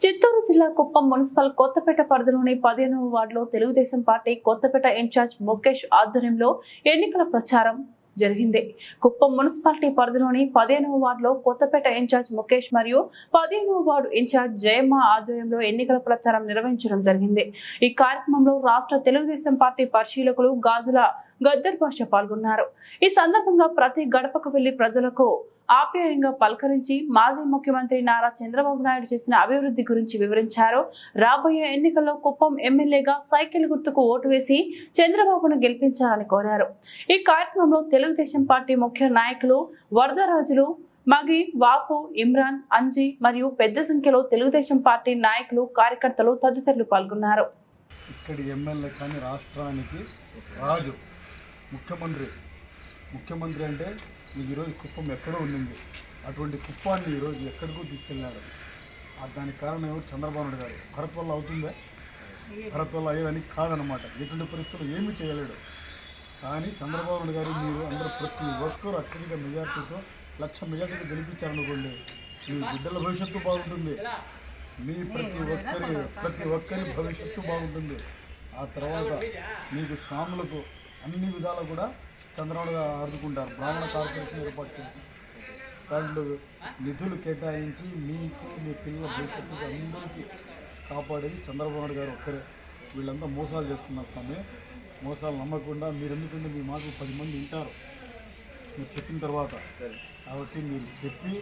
చిత్తూరు జిల్లా కుప్పం మున్సిపల్ కొత్తపేట పరిధిలోని పదిహేనవ వార్డులో తెలుగుదేశం పార్టీ కొత్తపేట ఇన్ఛార్జ్ ముఖేష్ ఆధ్వర్యంలో ఎన్నికల ప్రచారం జరిగింది. కుప్పం మున్సిపాలిటీ పరిధిలోని పదిహేనవ వార్డులో కొత్తపేట ఇన్ఛార్జ్ ముఖేష్ మరియు పదిహేనవ వార్డు ఇన్ఛార్జ్ జయమ్మ ఆధ్వర్యంలో ఎన్నికల ప్రచారం నిర్వహించడం జరిగింది. ఈ కార్యక్రమంలో రాష్ట్ర తెలుగుదేశం పార్టీ పరిశీలకులు గాజుల గద్దర్ భాష పాల్గొన్నారు. ఈ సందర్భంగా ప్రతి గడపకు వెళ్ళి ప్రజలకు ఆప్యాయంగా పలకరించి మాజీ ముఖ్యమంత్రి నారా చంద్రబాబు నాయుడు చేసిన అభివృద్ధి గురించి వివరించారు. రాబోయే ఎన్నికల్లో కుప్పం ఎమ్మెల్యేగా సైకిల్ గుర్తుకు ఓటు వేసి చంద్రబాబును గెలిపించాలని కోరారు. ఈ కార్యక్రమంలో తెలుగుదేశం పార్టీ ముఖ్య నాయకులు వరదరాజులు మగి వాసు ఇమ్రాన్ అంజీ మరియు పెద్ద సంఖ్యలో తెలుగుదేశం పార్టీ నాయకులు కార్యకర్తలు తదితరులు పాల్గొన్నారు. ఇక్కడి ఎమ్మెల్యే కానీ రాష్ట్రానికి రాజు ముఖ్యమంత్రి. ముఖ్యమంత్రి అంటే మీకు ఈరోజు కుప్పం ఎక్కడో ఉండింది. అటువంటి కుప్పాన్ని ఈరోజు ఎక్కడికో తీసుకెళ్ళినాడు దానికి కారణం ఏమో చంద్రబాబు నాయుడు గారు. భరత్ వల్ల అవుతుందా? భరత్ వల్ల అయ్యేదని కాదనమాట ఎటువంటి పరిస్థితులు ఏమీ చేయలేడు. కానీ చంద్రబాబు నాయుడు గారు మీరు అందరూ ప్రతి ఒక్కరు అత్యధిక మెజార్టీతో లక్ష మెజార్టీతో గెలిపించారనుకోండి మీ బిడ్డల భవిష్యత్తు బాగుంటుంది. మీ ప్రతి ఒక్కరి ప్రతి ఒక్కరి భవిష్యత్తు బాగుంటుంది. ఆ తర్వాత మీకు స్వాములకు అన్ని విధాలు కూడా చంద్రబాబు గారు ఆదుకుంటారు. బ్రాహ్మణ కార్పొరేషన్ ఏర్పాటు చేసి దాంట్లో నిధులు కేటాయించి మీకు మీ పిల్లల భవిష్యత్తుకు అందరికీ కాపాడేది చంద్రబాబు నాయుడు గారు ఒక్కరే. వీళ్ళంతా మోసాలు చేస్తున్నారు స్వామి. మోసాలు నమ్మకుండా మీరు ఎందుకంటే మీ మాటలు పది మంది వింటారు మీరు చెప్పిన తర్వాత. కాబట్టి మీరు చెప్పి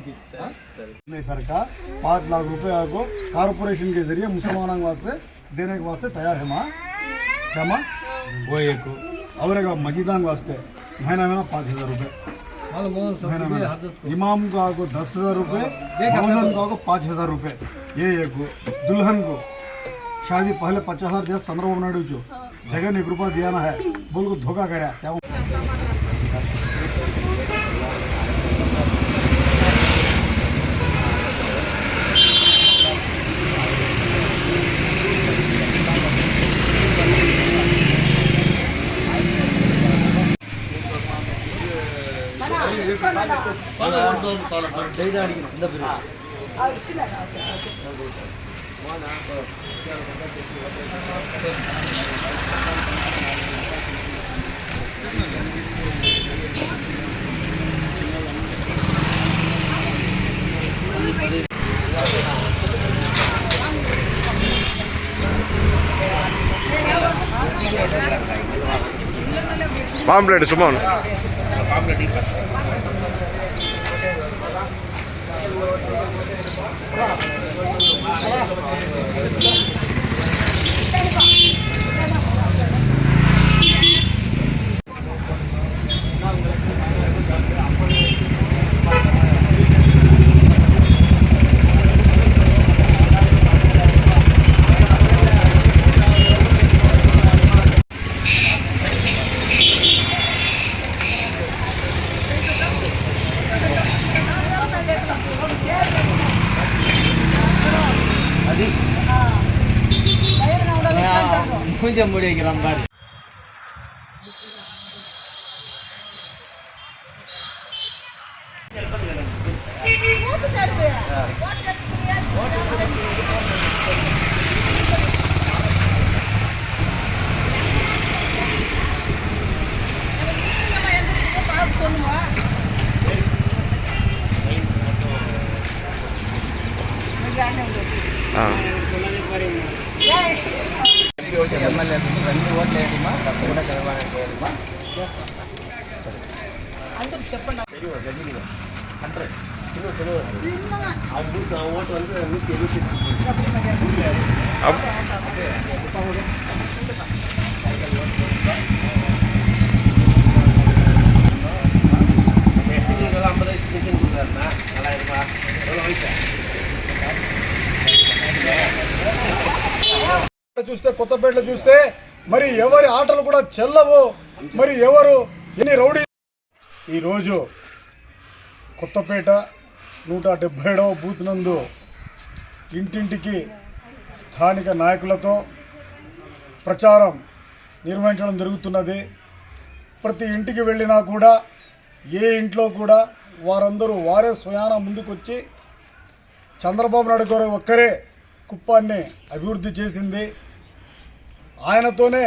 की नहीं का पाँच लाख रुपए आपको कारपोरेशन के ज़रिए मुसलमानों के वास्ते देने के वास्ते तैयार है माँ क्या माँ वो एक और एक मजीदान वास्ते महीना महीना पाँच हज़ार रुपये महीना महीना इमाम को आपको दस हज़ार रुपये मौजन को आपको पाँच हज़ार रुपये ये एक दुल्हन को शादी पहले पचास हज़ार दिया चंद्रबाबू नायडू जो जगह ने एक रुपया दिया ना है बोल को धोखा कराया क्या அடிக்கணும் பாம்ப்ளேட் சும்மா ஒன்று அது. மூஞ்ச பாரு. ஓட்டு ఎమ్మెల్యే రెండు ఓట్లు వేయమ్మా తప్పకుండా తెలంగాణ చేయాలమ్మా చూస్తే కొత్తపేటలో చూస్తే మరి ఎవరి ఆటలు కూడా చెల్లవు. మరి ఎవరు ఎన్ని రౌడీ ఈరోజు కొత్తపేట నూట డెబ్బై ఏడవ బూత్ నందు ఇంటింటికి స్థానిక నాయకులతో ప్రచారం నిర్వహించడం జరుగుతున్నది. ప్రతి ఇంటికి వెళ్ళినా కూడా ఏ ఇంట్లో కూడా వారందరూ వారే స్వయాన ముందుకొచ్చి చంద్రబాబు నాయుడు గారు ఒక్కరే కుప్పాన్ని అభివృద్ధి చేసింది. ఆయనతోనే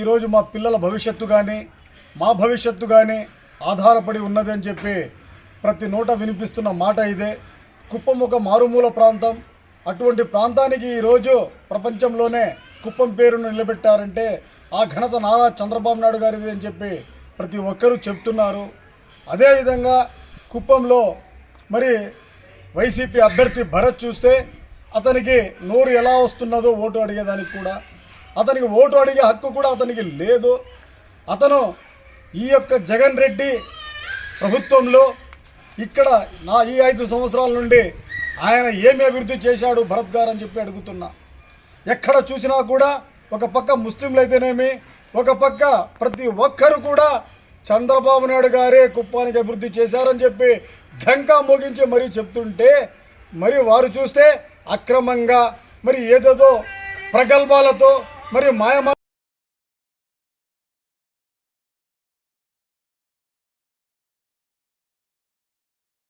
ఈరోజు మా పిల్లల భవిష్యత్తు కానీ మా భవిష్యత్తు కానీ ఆధారపడి ఉన్నది అని చెప్పి ప్రతి నోట వినిపిస్తున్న మాట ఇదే. కుప్పం ఒక మారుమూల ప్రాంతం. అటువంటి ప్రాంతానికి ఈరోజు ప్రపంచంలోనే కుప్పం పేరును నిలబెట్టారంటే ఆ ఘనత నారా చంద్రబాబు నాయుడు గారిది అని చెప్పి ప్రతి ఒక్కరూ చెప్తున్నారు. అదేవిధంగా కుప్పంలో మరి వైసీపీ అభ్యర్థి భరత్ చూస్తే అతనికి నోరు ఎలా వస్తున్నదో ఓటు అడిగేదానికి కూడా అతనికి ఓటు అడిగే హక్కు కూడా అతనికి లేదు. అతను ఈ యొక్క జగన్ రెడ్డి ప్రభుత్వంలో ఇక్కడ నా ఈ ఐదు సంవత్సరాల నుండి ఆయన ఏమి అభివృద్ధి చేశాడు భరత్ గారు అని చెప్పి అడుగుతున్నా. ఎక్కడ చూసినా కూడా ఒక పక్క ముస్లింలు అయితేనేమి ఒక పక్క ప్రతి ఒక్కరు కూడా చంద్రబాబు నాయుడు గారే కుప్పానికి అభివృద్ధి చేశారని చెప్పి ఢంకా మోగించి మరీ చెప్తుంటే మరి వారు చూస్తే అక్రమంగా మరి ఏదేదో ప్రగల్భాలతో మరియు మాయమా